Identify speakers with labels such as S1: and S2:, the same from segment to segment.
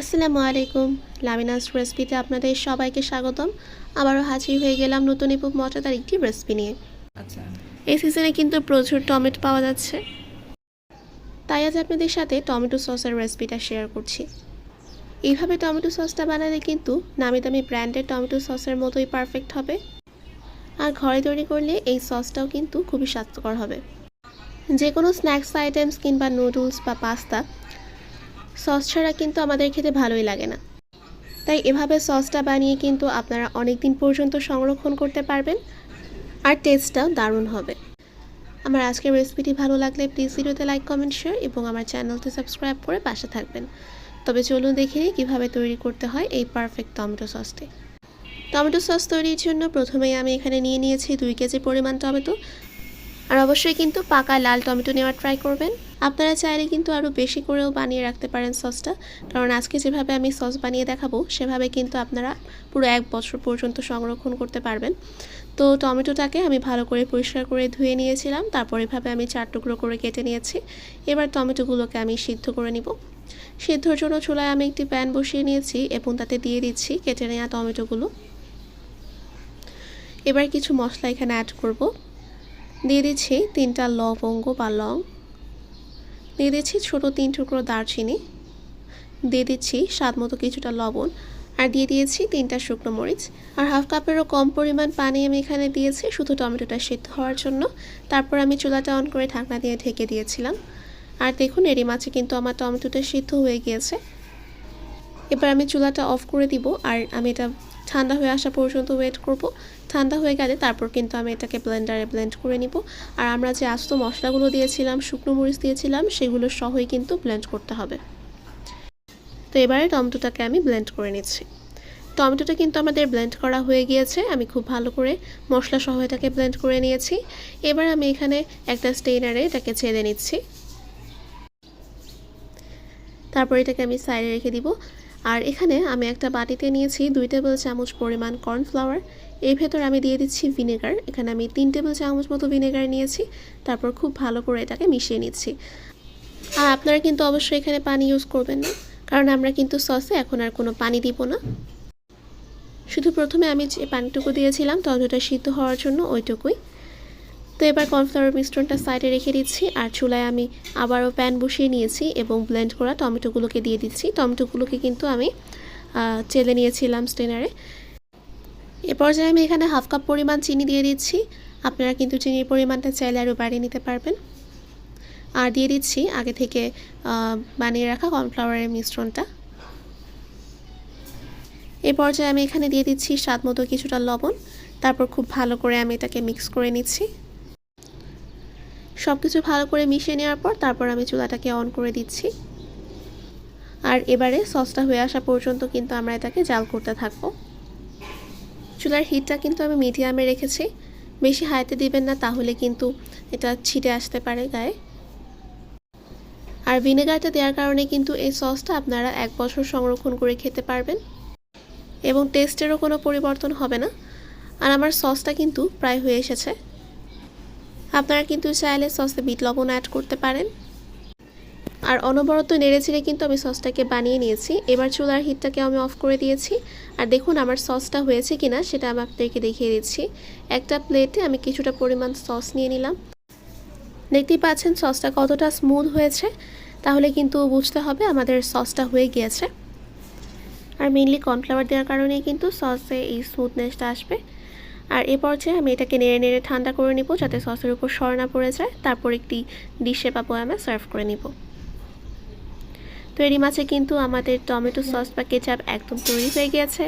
S1: আসসালামু আলাইকুম। লামিনাস রেসিপিতে আপনাদের সবাইকে স্বাগতম। আবারও হাজির হয়ে গেলাম নতুন এবং মজাদার একটি রেসিপি নিয়ে।
S2: আচ্ছা।
S1: এই সিজনে কিন্তু প্রচুর টমেটো পাওয়া যাচ্ছে। তাই আজ আপনাদের সাথে টমেটো সসের রেসিপিটা শেয়ার করছি। এইভাবে টমেটো সসটা বানালে কিন্তু নামি দামি ব্র্যান্ডের টমেটো সসের মতোই পারফেক্ট হবে। আর ঘরে তৈরি করলে এই সসটাও কিন্তু খুবই স্বাস্থ্যকর হবে। যে কোনো স্ন্যাক্স আইটেমস কিংবা নুডলস বা পাস্তা সস ছাড়া কিন্তু আমাদের খেতে ভালোই লাগে না। তাই এভাবে সসটা বানিয়ে কিন্তু আপনারা অনেক দিন পর্যন্ত সংরক্ষণ করতে পারবেন আর টেস্টটাও দারুণ হবে। আমার আজকের রেসিপিটি ভালো লাগলে প্লিজ ভিডিওতে লাইক, কমেন্ট, শেয়ার এবং আমার চ্যানেলটি সাবস্ক্রাইব করে পাশে থাকবেন। তবে চলুন দেখে নিই কীভাবে তৈরি করতে হয় এই পারফেক্ট টমেটো সসটি। টমেটো সস তৈরির জন্য প্রথমেই আমি এখানে নিয়ে নিয়েছি দুই কেজি পরিমাণ টমেটো। আর অবশ্যই কিন্তু পাকা লাল টমেটো নেওয়ার ট্রাই করবেন। আপনারা চাইলে কিন্তু আরও বেশি করেও বানিয়ে রাখতে পারেন সসটা। কারণ আজকে যেভাবে আমি সস বানিয়ে দেখাবো, সেভাবে কিন্তু আপনারা পুরো এক বছর পর্যন্ত সংরক্ষণ করতে পারবেন। তো টমেটোটাকে আমি ভালো করে পরিষ্কার করে ধুয়ে নিয়েছিলাম, তারপর এভাবে আমি চার টুকরো করে কেটে নিয়েছি। এবার টমেটোগুলোকে আমি সিদ্ধ করে নিব। সিদ্ধর জন্য চুলায় আমি একটি প্যান বসিয়ে নিয়েছি এবং তাতে দিয়ে দিচ্ছি কেটে নেওয়া টমেটোগুলো। এবার কিছু মশলা এখানে অ্যাড করব। দিয়ে দিচ্ছি তিনটা লবঙ্গ বা লং। দিয়ে দিচ্ছি ছোটো তিন টুকরো দারচিনি। দিয়ে দিচ্ছি স্বাদ মতো কিছুটা লবণ আর দিয়ে দিয়েছি তিনটা শুকনো মরিচ। আর হাফ কাপেরও কম পরিমাণ পানি আমি এখানে দিয়েছি শুধু টমেটোটা সিদ্ধ হওয়ার জন্য। তারপর আমি চুলাটা অন করে ঢাকনা দিয়ে ঢেকে দিয়েছিলাম। আর দেখুন, এরই মাছে কিন্তু আমার টমেটোটা সিদ্ধ হয়ে গিয়েছে। এবার আমি চুলাটা অফ করে দিব আর আমি এটা ঠান্ডা হয়ে আসা পর্যন্ত ওয়েট করব। ঠান্ডা হয়ে গেলে তারপর কিন্তু আমি এটাকে ব্লেন্ডারে ব্লেন্ড করে নিব। আর আমরা যে আস্ত মশলাগুলো দিয়েছিলাম, শুকনো মরিচ দিয়েছিলাম, সেগুলো সহই কিন্তু ব্লেন্ড করতে হবে। তো এবারে টমেটোটাকে আমি ব্লেন্ড করে নিচ্ছি। টমেটোটা কিন্তু আমাদের ব্লেন্ড করা হয়ে গিয়েছে। আমি খুব ভালো করে মশলা সহ এটাকে ব্লেন্ড করে নিয়েছি। এবার আমি এখানে একটা স্টেইনারে এটাকে ছেড়ে নিচ্ছি। তারপর এটাকে আমি সাইডে রেখে দিব। আর এখানে আমি একটা বাটিতে নিয়েছি দুই টেবিল চামচ পরিমাণ কর্নফ্লাওয়ার। এর ভেতর আমি দিয়ে দিচ্ছি ভিনেগার। এখানে আমি তিন টেবিল চামচ মতো ভিনেগার নিয়েছি। তারপর খুব ভালো করে এটাকে মিশিয়ে নিচ্ছি। আর আপনারা কিন্তু অবশ্যই এখানে পানি ইউজ করবেন না, কারণ আমরা কিন্তু সসে এখন আর কোনো পানি দিব না। শুধু প্রথমে আমি যে পানিটুকু দিয়েছিলাম টমেটোটা সিদ্ধ হওয়ার জন্য ওইটুকুই। তো এবার কর্নফ্লাওয়ার মিশ্রণটা সাইডে রেখে দিচ্ছি, আর চুলায় আমি আবারও প্যান বসিয়ে নিয়েছি এবং ব্লেন্ড করা টমেটোগুলোকে দিয়ে দিচ্ছি। টমেটোগুলোকে কিন্তু আমি চেলে নিয়েছিলাম স্টেনারে এ পর্যায়ে আমি এখানে হাফ কাপ পরিমাণ চিনি দিয়ে দিচ্ছি। আপনারা কিন্তু চিনির পরিমাণটা চাইলে আরও বাড়িয়ে নিতে পারবেন। আর দিয়ে দিচ্ছি আগে থেকে বানিয়ে রাখা কর্নফ্লাওয়ারের মিশ্রণটা। এই পর্যায়ে আমি এখানে দিয়ে দিচ্ছি স্বাদ মতো কিছুটা লবণ। তারপর খুব ভালো করে আমি এটাকে মিক্স করে নিচ্ছি। সব কিছু ভালো করে মিশিয়ে নেওয়ার পর তারপর আমি চুলাটাকে অন করে দিচ্ছি। আর এবারে সসটা হয়ে আসা পর্যন্ত কিন্তু আমরা এটাকে জাল করতে থাকব। চুলার হিটটা কিন্তু আমি মিডিয়ামে রেখেছি। বেশি হাইতে দিবেন না, তাহলে কিন্তু এটা ছিটে আসতে পারে গায়ে। আর ভিনেগারটা দেওয়ার কারণে কিন্তু এই সসটা আপনারা এক বছর সংরক্ষণ করে খেতে পারবেন। এবং টেস্টেরও কোনো পরিবর্তন হবে না। আর আমার সসটা কিন্তু প্রায় হয়ে এসেছে। আপনারা কিন্তু চাইলে সসে বিট লবণ অ্যাড করতে পারেন। আর অনবরত নেড়ে ছেড়ে কিন্তু আমি সসটাকে বানিয়ে নিয়েছি। এবার চুলার হিটটাকে আমি অফ করে দিয়েছি। আর দেখুন আমার সসটা হয়েছে কিনা, সেটা আমি আপনাদেরকে দেখিয়ে দিচ্ছি। একটা প্লেটে আমি কিছুটা পরিমাণ সস নিয়ে নিলাম। দেখতেই পাচ্ছেন সসটা কতটা স্মুথ হয়েছে। তাহলে কিন্তু বুঝতে হবে আমাদের সসটা হয়ে গিয়েছে। আর মেনলি কর্নফ্লাওয়ার দেওয়ার কারণেই কিন্তু সসে এই স্মুথনেসটা আসবে। আর এ পর্যায়ে আমি এটাকে নেড়ে নেড়ে ঠান্ডা করে নিব যাতে সসের উপর সর না পড়ে যায়। তারপর একটি ডিশে বা বয়ামে সার্ভ করে নিব। তো এরই মাছে কিন্তু আমাদের টমেটো সস বা কেচাপ একদম তৈরি হয়ে গিয়েছে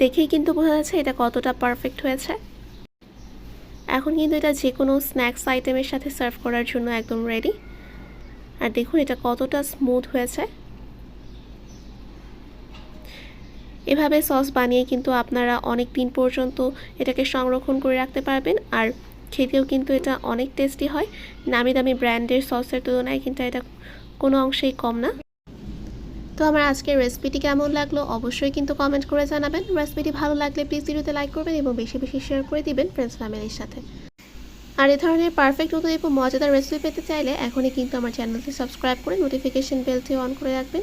S1: দেখেই কিন্তু বোঝা যাচ্ছে এটা কতটা পারফেক্ট হয়েছে। এখন কিন্তু এটা যে কোনো স্ন্যাক্স আইটেমের সাথে সার্ভ করার জন্য একদম রেডি। আর দেখুন এটা কতটা স্মুথ হয়েছে। এভাবে সস বানিয়ে কিন্তু আপনারা অনেক দিন পর্যন্ত এটাকে সংরক্ষণ করে রাখতে পারবেন। আর খেতেও কিন্তু এটা অনেক টেস্টি হয়। নামি দামি ব্র্যান্ডের সসের তুলনায় কিন্তু এটা কোনো অংশেই কম না। তো আমার আজকের রেসিপিটি কেমন লাগল অবশ্যই কিন্তু কমেন্ট করে জানাবেন। রেসিপিটি ভালো লাগলে প্লিজ ভিডিওতে লাইক করবেন এবং বেশি বেশি শেয়ার করে দিবেন ফ্রেন্ডস ফ্যামিলির সাথে। আর এ ধরনের পারফেক্ট মতো এবং মজাদার রেসিপি পেতে চাইলে এখনই কিন্তু আমার চ্যানেলটি সাবস্ক্রাইব করে নোটিফিকেশন বেলটি অন করে রাখবেন।